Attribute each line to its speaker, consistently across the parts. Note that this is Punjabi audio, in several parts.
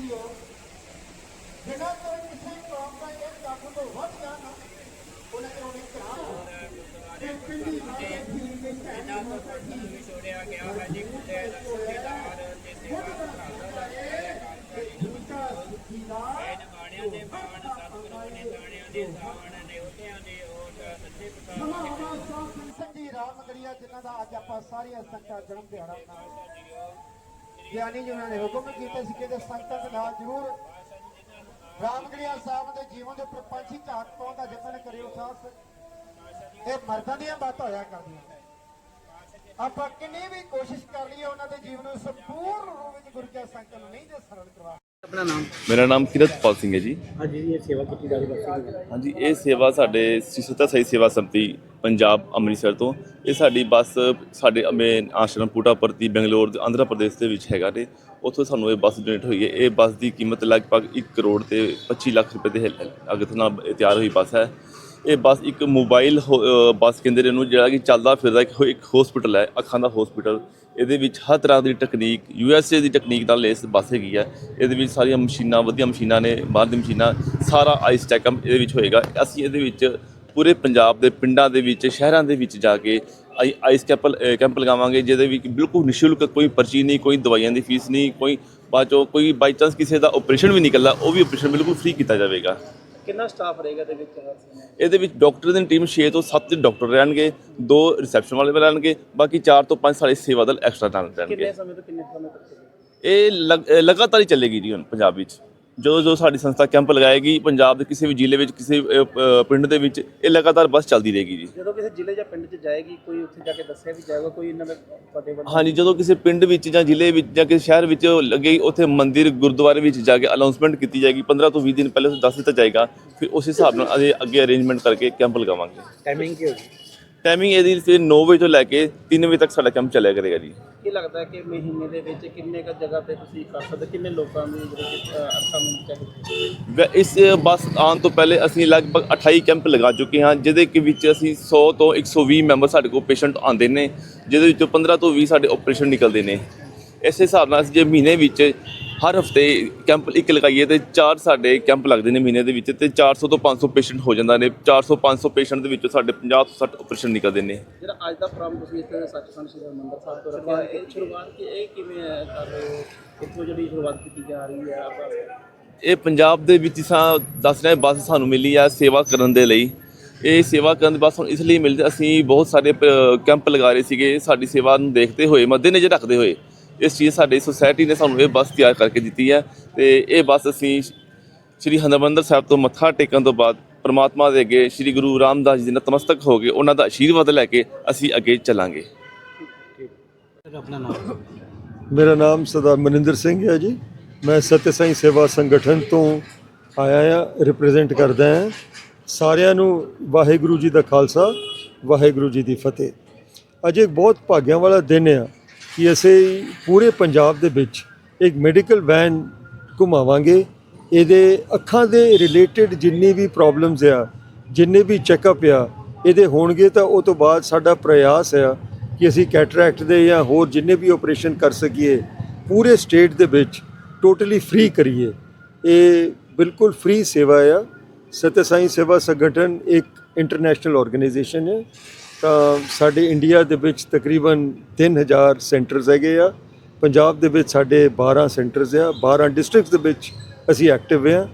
Speaker 1: ਸਾਧ ਸੰਗਿਓ ਜਿਹੜਾ ਕੋਈ ਕਿਸੇ ਕੌਮ ਦਾ ਇੱਕ ਲੱਖ ਤੋਂ ਵੱਧ ਗਿਆ ਨਾ ਉਹਨਾਂ ਨੇ ਉਹਨੇ ਕਿਹਾ ਕਿ ਪਿੰਡੀ ਵਾਲੇ ਦੀ ਦੇ ਕਹਿਣਾ ਨੂੰ
Speaker 2: ਛੋੜਿਆ ਗਿਆ ਹੈ ਜੀ ਖੁੱਲੇ ਲਖੇਦਾਰ ਤੇ ਸੇਵਾ
Speaker 1: ਝੂਠਾ ਸੁਖੀਦਾਰ
Speaker 2: ਨਿਮਾਣਿਆਂ ਦੇ ਬਾਣ ਸਤਿਗੁਰੂ ਨੇ ਦਾਣਿਆਂ ਦੇ ਦਾਣ ਨਿਉਤਿਆਂ ਦੇ ਓਟ ਸੱਚੇ ਪਿਤਾ
Speaker 1: ਨਵਾਂ ਨਵਾਂ ਸਾਧ ਸੰਗਤ ਜੀ ਰਾਮਗੜੀਆ ਜਿਨ੍ਹਾਂ ਦਾ ਅੱਜ ਆਪਾਂ ਸਾਰੀਆਂ ਸੰਗਤਾਂ ਜਨਮ ਦਿਹਾੜਾ ਮਨਾਉਂਦੇ ਗਿਆਨੀ ਜੀ ਉਹਨਾਂ ਨੇ ਹੁਕਮ ਕੀਤੇ ਸੀ ਕਿ ਇਹਦੇ ਸੰਗਤਾਂ ਦੇ ਨਾਲ ਜ਼ਰੂਰ ਰਾਮਗੜੀਆ ਸਾਹਿਬ ਦੇ ਜੀਵਨ ਦੇ ਉੱਪਰ ਪੰਛੀ ਝਾਕ ਪਾਉਣ ਦਾ ਯਤਨ ਕਰਿਓ, ਖਾਸ ਇਹ ਮਰਦਾਂ ਦੀਆਂ ਬਾਤਾਂ ਹੋਇਆ ਕਰਦੀਆਂ ਆਪਾਂ ਕਿੰਨੀ ਵੀ ਕੋਸ਼ਿਸ਼ ਕਰ ਲਈਏ, ਉਹਨਾਂ ਦੇ ਜੀਵਨ ਨੂੰ ਸੰਪੂਰਨ ਰੂਪ ਵਿੱਚ ਗੁਰੂ ਕੇ ਸੰਗਤ ਨੂੰ ਨਹੀਂ ਦੇ ਸਰਲ ਕਰਵਾ
Speaker 3: ਆਪਣਾ ਨਾਮ?
Speaker 4: ਮੇਰਾ ਨਾਮ ਕਿਰਤਪਾਲ ਸਿੰਘ ਹੈ ਜੀ।
Speaker 3: ਅੱਜ ਇਹ ਸੇਵਾ ਕੀਤੀ ਜਾ ਰਹੀ ਹੈ
Speaker 4: ਹਾਂਜੀ ਇਹ ਸੇਵਾ ਸਾਡੇ ਸਾਈ ਸੇਵਾ ਸੰਮਤੀ ਪੰਜਾਬ ਅੰਮ੍ਰਿਤਸਰ ਤੋਂ। ਇਹ ਸਾਡੀ ਬੱਸ ਸਾਡੇ ਮੇਨ ਆਸ਼ਰਮ ਪੁਟਾਪਰਤੀ ਬੰਗਲੌਰ ਦੇ ਆਂਧਰਾ ਪ੍ਰਦੇਸ਼ ਦੇ ਵਿੱਚ ਹੈਗਾ ਤੇ ਉੱਥੋਂ ਸਾਨੂੰ ਇਹ ਬੱਸ ਡੋਨੇਟ ਹੋਈ ਹੈ। ਇਹ ਬੱਸ ਦੀ ਕੀਮਤ ਲਗਭਗ 1 ਕਰੋੜ ਤੇ 25 ਲੱਖ ਰੁਪਏ ਦੇ ਅਗਤ ਨਾਲ ਇਹ ਤਿਆਰ ਹੋਈ ਬੱਸ ਹੈ। ਇਹ ਬੱਸ ਇੱਕ ਮੋਬਾਈਲ ਹੋ- ਬੱਸ ਕਹਿੰਦੇ ਨੇ ਨੂੰ ਜਿਹੜਾ ਕਿ ਚੱਲਦਾ ਫਿਰਦਾ ਇੱਕ ਇੱਕ ਹਸਪੀਟਲ ਹੈ, ਅੱਖਾਂ ਦਾ ਹਸਪੀਟਲ ਇਹਦੇ ਵਿੱਚ ਹਰ ਤਰ੍ਹਾਂ ਦੀ ਟੈਕਨੀਕ ਯੂ ਐਸ ਏ ਦੀ ਟੈਕਨੀਕ ਨਾਲ ਲੈਸ ਬੱਸ ਹੈਗੀ ਹੈ। ਇਹਦੇ ਵਿੱਚ ਸਾਰੀਆਂ ਮਸ਼ੀਨਾਂ, ਵਧੀਆ ਮਸ਼ੀਨਾਂ ਨੇ ਬਾਹਰ ਦੀ ਮਸ਼ੀਨਾਂ, ਸਾਰਾ ਆਈਸ ਚੈੱਕਅਪ ਇਹਦੇ ਵਿੱਚ ਹੋਏਗਾ। ਅਸੀਂ ਇਹਦੇ ਵਿੱਚ ਪੂਰੇ ਪੰਜਾਬ ਦੇ ਪਿੰਡਾਂ ਦੇ ਵਿੱਚ, ਸ਼ਹਿਰਾਂ ਦੇ ਵਿੱਚ ਜਾ ਕੇ ਆਈ- ਆਈਸ ਕੈਂਪਲ ਕੈਂਪ ਲਗਾਵਾਂਗੇ, ਜਿਹਦੇ ਵਿੱਚ ਬਿਲਕੁਲ ਨਿਸ਼ੁਲਕ ਕੋਈ ਪਰਚੀ ਨਹੀਂ, ਕੋਈ ਦਵਾਈਆਂ ਦੀ ਫੀਸ ਨਹੀਂ, ਕੋਈ ਬਾਅਦ 'ਚੋਂ ਕੋਈ ਬਾਈ ਚਾਂਸ ਕਿਸੇ ਦਾ ਆਪਰੇਸ਼ਨ ਵੀ ਨਿਕਲਦਾ ਉਹ ਵੀ ਆਪਰੇਸ਼ਨ ਬਿਲਕੁਲ ਫ੍ਰੀ ਕੀਤਾ ਜਾਵੇਗਾ।
Speaker 3: ਕਿੰਨਾ ਸਟਾਫ ਰਹੇਗਾ ਦੇ ਵਿੱਚ?
Speaker 4: ਇਹਦੇ ਵਿੱਚ ਡਾਕਟਰ ਦੀ ਟੀਮ 6 ਤੋਂ 7 ਡਾਕਟਰ ਰਹਿਣਗੇ ਦੋ ਰਿਸੈਪਸ਼ਨ ਵਾਲੇ ਵੀ ਰਹਿਣਗੇ ਬਾਕੀ 4 ਤੋਂ 5 ਸਾਡੇ ਸੇਵਾ ਦਲ ਐਕਸਟਰਾ ਨਾਲ ਰਹਿਣਗੇ।
Speaker 3: ਕਿੰਨੇ ਸਮੇਂ ਤੋਂ ਕਿੰਨੇ ਸਮੇਂ ਤੱਕ
Speaker 4: ਇਹ ਲਗਾਤਾਰ ਹੀ ਚੱਲੇਗੀ ਜੀ ਹੁਣ ਪੰਜਾਬ ਵਿੱਚ। ਜਦੋਂ ਜੋ ਸਾਡੀ ਸੰਸਥਾ ਕੈਂਪ ਲਗਾਏਗੀ ਪੰਜਾਬ ਦੇ ਕਿਸੇ ਵੀ ਜ਼ਿਲ੍ਹੇ ਵਿੱਚ ਕਿਸੇ ਪਿੰਡ ਦੇ ਵਿੱਚ ਇਹ ਲਗਾਤਾਰ ਬੱਸ ਚੱਲਦੀ ਰਹੇਗੀ ਜੀ।
Speaker 3: ਜਦੋਂ ਕਿਸੇ ਜ਼ਿਲ੍ਹੇ ਜਾਂ ਪਿੰਡ 'ਚ ਜਾਏਗੀ ਕੋਈ ਉੱਥੇ ਜਾ ਕੇ ਦੱਸਿਆ ਵੀ ਜਾਏਗਾ ਕੋਈ ਇਹਨਾਂ ਦਾ ਤੁਹਾਡੇ ਵੱਲੋਂ?
Speaker 4: ਹਾਂਜੀ ਜਦੋਂ ਕਿਸੇ ਪਿੰਡ ਵਿੱਚ ਜਾਂ ਜ਼ਿਲ੍ਹੇ ਵਿੱਚ ਜਾਂ ਕਿਸੇ ਸ਼ਹਿਰ ਵਿੱਚ ਲੱਗੇ ਉੱਥੇ ਮੰਦਿਰ ਗੁਰਦੁਆਰੇ ਵਿੱਚ ਜਾ ਕੇ ਅਨਾਉਂਸਮੈਂਟ ਕੀਤੀ ਜਾਏਗੀ 15 ਤੋਂ 20 ਦਿਨ ਪਹਿਲੇ ਉਸ ਦੱਸ ਦਿੱਤਾ ਜਾਏਗਾ ਫਿਰ ਉਸ ਹਿਸਾਬ ਨਾਲ ਅਸੀਂ ਅੱਗੇ ਅਰੇਂਜਮੈਂਟ ਕਰਕੇ ਕੈਂਪ ਲਗਾਵਾਂਗੇ।
Speaker 3: ਟਾਈਮਿੰਗ ਕੀ ਹੋਗੀ
Speaker 4: ਟਾਈਮਿੰਗ ਇਹਦੀ ਫਿਰ 9 ਵਜੇ ਤੋਂ ਲੈ ਕੇ 3 ਵਜੇ ਤੱਕ ਸਾਡਾ ਕੈਂਪ ਚੱਲਿਆ ਕਰੇਗਾ ਜੀ।
Speaker 3: ਕੀ ਲੱਗਦਾ ਕਿ ਮਹੀਨੇ ਦੇ ਵਿੱਚ ਕਿੰਨੇ ਕ ਜਗ੍ਹਾ ਤੇ ਤੁਸੀਂ ਕਰ ਸਕਦੇ ਕਿੰਨੇ ਲੋਕਾਂ ਨੂੰ ਚੈੱਕ
Speaker 4: ਵੈ- ਇਸ ਬੱਸ ਆਉਣ ਤੋਂ ਪਹਿਲੇ ਅਸੀਂ ਲਗਭਗ 28 ਕੈਂਪ ਲਗਾ ਚੁੱਕੇ ਹਾਂ ਜਿਹਦੇ ਕਿ ਵਿੱਚ ਅਸੀਂ 100 ਤੋਂ 120 ਮੈਂਬਰ ਸਾਡੇ ਕੋਲ ਪੇਸ਼ੈਂਟ ਆਉਂਦੇ ਨੇ ਜਿਹਦੇ ਵਿੱਚੋਂ 15 ਤੋਂ 20 ਸਾਡੇ ਆਪਰੇਸ਼ਨ ਨਿਕਲਦੇ ਨੇ। ਇਸ ਹਿਸਾਬ ਨਾਲ ਅਸੀਂ ਜੇ ਮਹੀਨੇ ਵਿੱਚ ਹਰ ਹਫ਼ਤੇ ਕੈਂਪ ਇੱਕ ਲਗਾਈਏ ਤੇ ਚਾਰ ਸਾਡੇ ਕੈਂਪ ਲੱਗਦੇ ਨੇ ਮਹੀਨੇ ਦੇ ਵਿੱਚ ਤੇ 400 ਤੋਂ 500 ਪੇਸ਼ੈਂਟ ਹੋ ਜਾਂਦਾ ਨੇ। 400 500 ਪੇਸ਼ੈਂਟ ਦੇ ਵਿੱਚੋਂ ਸਾਡੇ 50 ਤੋਂ 60 ਆਪਰੇਸ਼ਨ ਨਿਕਲਦੇ ਨੇ।
Speaker 3: ਜਿਹੜਾ ਅੱਜ ਦਾ ਪ੍ਰੋਗਰਾਮ ਤੁਸੀਂ ਇੱਥੇ ਸੱਚਖੰਡ ਸ੍ਰੀ ਹਰਿਮੰਦਰ ਸਾਹਿਬ ਤੋਂ ਰੱਖਿਆ ਇਹ ਸ਼ੁਰੂਆਤ ਕੀ ਇਹ ਕਿਵੇਂ ਹੈ? ਕਰ ਰਹੇ ਹੋ ਇੱਥੋਂ ਜਿਹੜੀ ਸ਼ੁਰੂਆਤ ਕੀਤੀ ਜਾ ਰਹੀ ਹੈ ਆਪਾਂ
Speaker 4: ਇਹ ਪੰਜਾਬ ਦੇ ਵਿੱਚ ਸਾਂ ਦੱਸ ਰਹੇ ਬੱਸ ਸਾਨੂੰ ਮਿਲੀ ਆ ਸੇਵਾ ਕਰਨ ਦੇ ਲਈ। ਇਹ ਸੇਵਾ ਕਰਨ ਦੀ ਬੱਸ ਹੁਣ ਇਸ ਲਈ ਮਿਲਦੀ ਅਸੀਂ ਬਹੁਤ ਸਾਰੇ ਕੈਂਪ ਲਗਾ ਰਹੇ ਸੀਗੇ ਸਾਡੀ ਸੇਵਾ ਨੂੰ ਦੇਖਦੇ ਹੋਏ ਮੱਦੇਨਜ਼ਰ ਰੱਖਦੇ ਹੋਏ। ਇਸ ਚੀਜ਼ ਸਾਡੀ ਸੁਸਾਇਟੀ ਨੇ ਸਾਨੂੰ ਇਹ ਬੱਸ ਤਿਆਰ ਕਰਕੇ ਦਿੱਤੀ ਹੈ ਤੇ ਇਹ ਬੱਸ ਅਸੀਂ ਸ੍ਰੀ ਹਰਿਮੰਦਰ ਸਾਹਿਬ ਤੋਂ ਮੱਥਾ ਟੇਕਣ ਤੋਂ ਬਾਅਦ ਪ੍ਰਮਾਤਮਾ ਦੇ ਅੱਗੇ ਸ੍ਰੀ ਗੁਰੂ ਰਾਮਦਾਸ ਜੀ ਦੇ ਨਤਮਸਤਕ ਹੋ ਕੇ ਉਹਨਾਂ ਦਾ ਆਸ਼ੀਰਵਾਦ ਲੈ ਕੇ ਅਸੀਂ ਅੱਗੇ ਚੱਲਾਂਗੇ।
Speaker 3: ਆਪਣਾ ਨਾਮ?
Speaker 5: ਮੇਰਾ ਨਾਮ ਸਰਦਾਰ ਮਨਿੰਦਰ ਸਿੰਘ ਹੈ ਜੀ। ਮੈਂ ਸਤਿ ਸਾਈ ਸੇਵਾ ਸੰਗਠਨ ਤੋਂ ਆਇਆ ਹਾਂ ਰਿਪਰੈਜ਼ੈਂਟ ਕਰਦਾ ਹਾਂ। ਸਾਰਿਆਂ ਨੂੰ ਵਾਹਿਗੁਰੂ ਜੀ ਦਾ ਖਾਲਸਾ ਵਾਹਿਗੁਰੂ ਜੀ ਦੀ ਫਤਿਹ। ਅੱਜ ਇੱਕ ਬਹੁਤ ਭਾਗਿਆਂ ਵਾਲਾ ਦਿਨ ਆ। ਕਿ ਅਸੀਂ ਪੂਰੇ ਪੰਜਾਬ ਦੇ ਵਿੱਚ ਇੱਕ ਮੈਡੀਕਲ ਵੈਨ ਘੁਮਾਵਾਂਗੇ। ਇਹਦੇ ਅੱਖਾਂ ਦੇ ਰਿਲੇਟਡ ਜਿੰਨੀ ਵੀ ਪ੍ਰੋਬਲਮਸ ਆ, ਜਿੰਨੇ ਵੀ ਚੈੱਕਅਪ ਆ, ਇਹਦੇ ਹੋਣਗੇ ਤਾਂ ਉਹ ਤੋਂ ਬਾਅਦ ਸਾਡਾ ਪ੍ਰਯਾਸ ਆ ਕਿ ਅਸੀਂ ਕੈਟਰੈਕਟ ਦੇ ਜਾਂ ਹੋਰ ਜਿੰਨੇ ਵੀ ਆਪਰੇਸ਼ਨ ਕਰ ਸਕੀਏ, ਪੂਰੇ ਸਟੇਟ ਦੇ ਵਿੱਚ ਟੋਟਲੀ ਫ੍ਰੀ ਕਰੀਏ। ਇਹ ਬਿਲਕੁਲ ਫ੍ਰੀ ਸੇਵਾ ਆ। ਸਤਿ ਸਾਈ ਸੇਵਾ ਸੰਗਠਨ ਇੱਕ ਇੰਟਰਨੈਸ਼ਨਲ ਆਰਗੇਨਾਈਜੇਸ਼ਨ ਹੈ ਤਾਂ ਸਾਡੇ ਇੰਡੀਆ ਦੇ ਵਿੱਚ ਤਕਰੀਬਨ 3000 ਸੈਂਟਰਸ ਹੈਗੇ ਆ। ਪੰਜਾਬ ਦੇ ਵਿੱਚ ਸਾਡੇ 12 ਸੈਂਟਰਸ ਆ। 12 ਡਿਸਟ੍ਰਿਕਟਸ ਦੇ ਵਿੱਚ ਅਸੀਂ ਐਕਟਿਵ ਆ।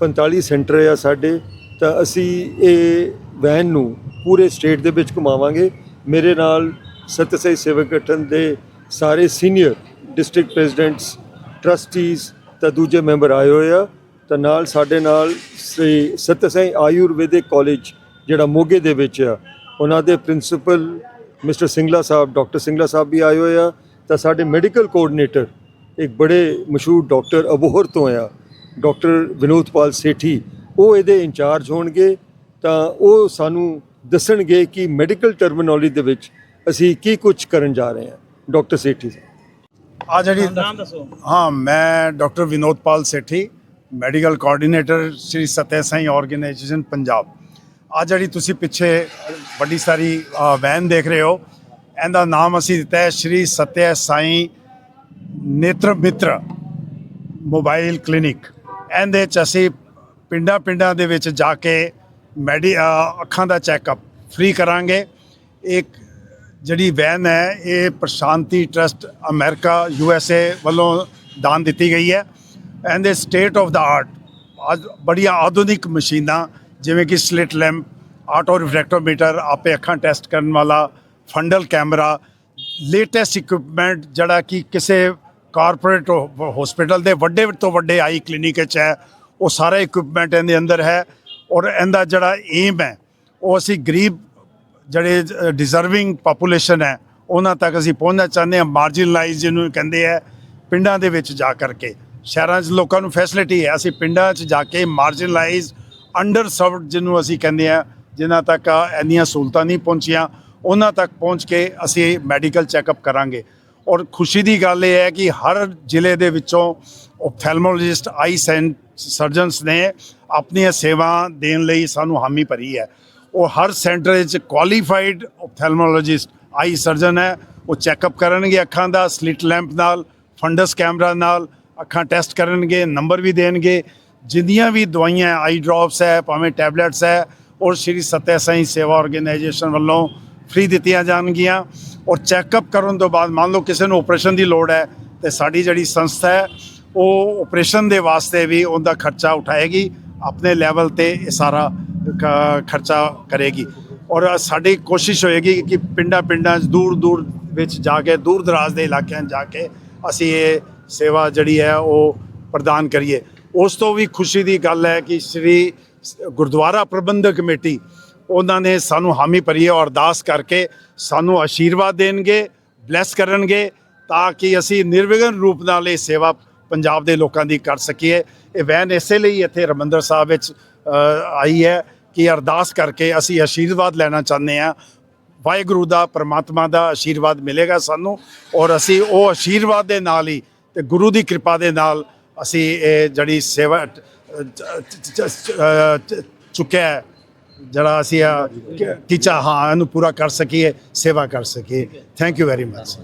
Speaker 5: 45 ਸੈਂਟਰ ਆ ਸਾਡੇ। ਤਾਂ ਅਸੀਂ ਇਹ ਵੈਨ ਨੂੰ ਪੂਰੇ ਸਟੇਟ ਦੇ ਵਿੱਚ ਘੁਮਾਵਾਂਗੇ। ਮੇਰੇ ਨਾਲ ਸਤਿ ਸੇਵਕ ਗਠਨ ਦੇ ਸਾਰੇ ਸੀਨੀਅਰ ਡਿਸਟ੍ਰਿਕਟ ਪ੍ਰੈਜ਼ੀਡੈਂਟਸ ਟਰਸਟੀਜ਼ ਤਾਂ ਦੂਜੇ ਮੈਂਬਰ ਆਏ ਹੋਏ ਆ। ਤਾਂ ਨਾਲ ਸਾਡੇ ਨਾਲ ਸ੍ਰੀ ਸਤਿ ਸਾਈ ਆਯੁਰਵੈਦਿਕ ਕਾਲਜ ਜਿਹੜਾ ਮੋਗੇ ਦੇ ਵਿੱਚ ਆ। ਉਹਨਾਂ ਦੇ ਪ੍ਰਿੰਸੀਪਲ ਮਿਸਟਰ ਸਿੰਗਲਾ ਸਾਹਿਬ ਡਾਕਟਰ ਸਿੰਗਲਾ ਸਾਹਿਬ ਵੀ ਆਏ ਹੋਏ ਆ। ਤਾਂ ਸਾਡੇ ਮੈਡੀਕਲ ਕੋਆਰਡੀਨੇਟਰ ਇੱਕ ਬੜੇ ਮਸ਼ਹੂਰ ਡਾਕਟਰ ਅਬੋਹਰ ਤੋਂ ਆ ਡਾਕਟਰ ਵਿਨੋਦਪਾਲ ਸੇਠੀ। ਉਹ ਇਹਦੇ ਇੰਚਾਰਜ ਹੋਣਗੇ ਤਾਂ ਉਹ ਸਾਨੂੰ ਦੱਸਣਗੇ ਕਿ ਮੈਡੀਕਲ ਟਰਮੀਨੋਲੋਜੀ ਦੇ ਵਿੱਚ ਅਸੀਂ ਕੀ ਕੁਝ ਕਰਨ ਜਾ ਰਹੇ ਹਾਂ। ਡਾਕਟਰ ਸੇਠੀ
Speaker 6: ਆ ਜਿਹੜੀ
Speaker 3: ਨਾਮ ਦੱਸੋ।
Speaker 6: ਹਾਂ ਮੈਂ doctor Vinodpal Sethi medical coordinator Shri Satya Sai organisation Punjab. ਆ ਜਿਹੜੀ ਤੁਸੀਂ ਪਿੱਛੇ ਵੱਡੀ ਸਾਰੀ ਵੈਨ ਦੇਖ ਰਹੇ ਹੋ, ਇਹਦਾ ਨਾਮ ਅਸੀਂ ਦਿੱਤਾ ਹੈ ਸ੍ਰੀ ਸਤਿਆ ਸਾਈ ਨੇਤਰ ਮਿੱਤਰ ਮੋਬਾਈਲ ਕਲੀਨਿਕ। ਇਹਦੇ ਚ ਅਸੀਂ ਪਿੰਡਾਂ ਪਿੰਡਾਂ ਦੇ ਵਿੱਚ ਜਾ ਕੇ ਮੈਡੀ ਅੱਖਾਂ ਦਾ ਚੈੱਕਅਪ ਫ੍ਰੀ ਕਰਾਂਗੇ। ਇੱਕ ਜਿਹੜੀ ਵੈਨ ਹੈ, ਇਹ Prashanti trust America, U S A ਵੱਲੋਂ ਦਾਨ ਦਿੱਤੀ ਗਈ ਹੈ। ਇਹਦੇ ਸਟੇਟ ਆਫ ਦਾ ਆਰਟ ਅੱਜ ਬੜੀਆਂ ਆਧੁਨਿਕ ਮਸ਼ੀਨਾਂ ਜਿਵੇਂ ਕਿ ਸਲਿਟ ਲੈਂਪ ਆਟੋ ਰਿਫਰੈਕਟੋਮੀਟਰ ਆਪੇ ਅੱਖਾਂ ਟੈਸਟ ਕਰਨ ਵਾਲਾ ਫੰਡਲ ਕੈਮਰਾ ਲੇਟੈਸਟ ਇਕਵਿਪਮੈਂਟ ਜਿਹੜਾ ਕਿ ਕਿਸੇ ਕਾਰਪੋਰੇਟ ਹਸਪੀਟਲ ਦੇ ਵੱਡੇ ਤੋਂ ਵੱਡੇ ਆਈ ਕਲੀਨਿਕ 'ਚ ਹੈ, ਉਹ ਸਾਰਾ ਇਕਵਿਪਮੈਂਟ ਇਹਦੇ ਅੰਦਰ ਹੈ ਔਰ ਇਹਦਾ ਜਿਹੜਾ ਏਮ ਹੈ, ਉਹ ਅਸੀਂ ਗਰੀਬ ਜਿਹੜੇ ਡਿਜ਼ਰਵਿੰਗ ਪਾਪੂਲੇਸ਼ਨ ਹੈ, ਉਹਨਾਂ ਤੱਕ ਅਸੀਂ ਪਹੁੰਚਣਾ ਚਾਹੁੰਦੇ ਹਾਂ ਮਾਰਜਨਲਾਈਜ਼ ਜਿਹਨੂੰ ਕਹਿੰਦੇ ਆ ਪਿੰਡਾਂ ਦੇ ਵਿੱਚ ਜਾ ਕਰਕੇ। ਸ਼ਹਿਰਾਂ 'ਚ ਲੋਕਾਂ ਨੂੰ ਫੈਸਿਲਿਟੀ ਹੈ, ਅਸੀਂ ਪਿੰਡਾਂ 'ਚ ਜਾ ਕੇ ਮਾਰਜਨਲਾਈਜ਼ ਅੰਡਰ ਸਰਵਡ ਜਿਹਨੂੰ ਅਸੀਂ ਕਹਿੰਦੇ ਆ, ਜਿਨ੍ਹਾਂ ਤੱਕ ਇੰਨੀਆਂ ਸਹੂਲਤਾਂ ਨਹੀਂ ਪਹੁੰਚੀਆਂ, ਉਹਨਾਂ ਤੱਕ ਪਹੁੰਚ ਕੇ ਅਸੀਂ ਮੈਡੀਕਲ ਚੈੱਕਅਪ ਕਰਾਂਗੇ। ਔਰ ਖੁਸ਼ੀ ਦੀ ਗੱਲ ਇਹ ਹੈ ਕਿ ਹਰ ਜ਼ਿਲ੍ਹੇ ਦੇ ਵਿੱਚੋਂ ਓਪਥੈਲਮੋਲੋਜਿਸਟ ਆਈ ਸੈਂਟ ਸਰਜਨਸ ਨੇ ਆਪਣੀਆਂ ਸੇਵਾ ਦੇਣ ਲਈ ਸਾਨੂੰ ਹਾਮੀ ਭਰੀ ਹੈ। ਉਹ ਹਰ ਸੈਂਟਰ ਵਿੱਚ ਕੁਆਲੀਫਾਈਡ ਓਪਥੈਲਮੋਲੋਜਿਸਟ ਆਈ ਸਰਜਨ ਹੈ। ਉਹ ਚੈੱਕਅਪ ਕਰਨਗੇ ਅੱਖਾਂ ਦਾ ਸਲਿਟ ਲੈਂਪ ਨਾਲ ਫੰਡਸ ਕੈਮਰਾ ਨਾਲ, ਅੱਖਾਂ ਟੈਸਟ ਕਰਨਗੇ ਨੰਬਰ ਵੀ ਦੇਣਗੇ। ਜਿੰਨੀਆਂ ਵੀ ਦਵਾਈਆਂ ਆਈ ਡ੍ਰੌਪਸ ਹੈ, ਭਾਵੇਂ ਟੈਬਲੇਟਸ ਹੈ ਔਰ ਸ਼੍ਰੀ ਸਤਿਆ ਸਾਈ ਸੇਵਾ ਆਰਗੇਨਾਈਜੇਸ਼ਨ ਵੱਲੋਂ ਫ੍ਰੀ ਦਿੱਤੀਆਂ ਜਾਣਗੀਆਂ ਔਰ ਚੈੱਕਅਪ ਕਰਨ ਤੋਂ ਬਾਅਦ ਮੰਨ ਲਓ ਕਿਸੇ ਨੂੰ ਆਪਰੇਸ਼ਨ ਦੀ ਲੋੜ ਹੈ ਤੇ ਸਾਡੀ ਜਿਹੜੀ ਸੰਸਥਾ ਹੈ, ਉਹ ਆਪਰੇਸ਼ਨ ਦੇ ਵਾਸਤੇ ਵੀ ਉਹਦਾ ਖਰਚਾ ਉਠਾਏਗੀ, ਆਪਣੇ ਲੈਵਲ ਤੇ ਇਹ ਸਾਰਾ ਖਰਚਾ ਕਰੇਗੀ ਔਰ ਸਾਡੀ ਕੋਸ਼ਿਸ਼ ਹੋਏਗੀ ਕਿ ਪਿੰਡਾਂ ਪਿੰਡਾਂ 'ਚ ਦੂਰ ਦੂਰ ਵਿੱਚ ਜਾ ਕੇ, ਦੂਰ ਦਰਾਜ਼ ਦੇ ਇਲਾਕਿਆਂ 'ਚ ਜਾ ਕੇ ਅਸੀਂ ਇਹ ਸੇਵਾ ਜਿਹੜੀ ਹੈ, ਉਹ ਪ੍ਰਦਾਨ ਕਰੀਏ। ਉਸ ਤੋਂ ਵੀ ਖੁਸ਼ੀ ਦੀ ਗੱਲ ਹੈ ਕਿ ਸ੍ਰੀ ਗੁਰਦੁਆਰਾ ਪ੍ਰਬੰਧਕ ਕਮੇਟੀ ਉਹਨਾਂ ਨੇ ਸਾਨੂੰ ਹਾਮੀ ਭਰੀ ਹੈ ਔਰ ਅਰਦਾਸ ਕਰਕੇ ਸਾਨੂੰ ਆਸ਼ੀਰਵਾਦ ਦੇਣਗੇ ਬਲੈਸ ਕਰਨਗੇ ਤਾਂ ਕਿ ਅਸੀਂ ਨਿਰਵਿਘਨ ਰੂਪ ਨਾਲ ਇਹ ਸੇਵਾ ਪੰਜਾਬ ਦੇ ਲੋਕਾਂ ਦੀ ਕਰ ਸਕੀਏ। ਇਹ ਵੈਨ ਇਸੇ ਲਈ ਇੱਥੇ ਰਮੰਦਰ ਸਾਹਿਬ ਵਿੱਚ ਆਈ ਹੈ ਕਿ ਅਰਦਾਸ ਕਰਕੇ ਅਸੀਂ ਆਸ਼ੀਰਵਾਦ ਲੈਣਾ ਚਾਹੁੰਦੇ ਹਾਂ। ਵਾਹਿਗੁਰੂ ਦਾ, ਪਰਮਾਤਮਾ ਦਾ ਆਸ਼ੀਰਵਾਦ ਮਿਲੇਗਾ ਸਾਨੂੰ ਔਰ ਅਸੀਂ ਉਹ ਆਸ਼ੀਰਵਾਦ ਦੇ ਨਾਲ ਹੀ ਤੇ ਗੁਰੂ ਦੀ ਕਿਰਪਾ ਦੇ ਨਾਲ ਅਸੀਂ ਇਹ ਜਿਹੜੀ ਸੇਵਾ ਚੁੱਕਿਆ ਜਿਹੜਾ ਅਸੀਂ ਆ ਟੀਚਾ, ਹਾਂ, ਇਹਨੂੰ ਪੂਰਾ ਕਰ ਸਕੀਏ, ਸੇਵਾ ਕਰ ਸਕੀਏ। Thank you very much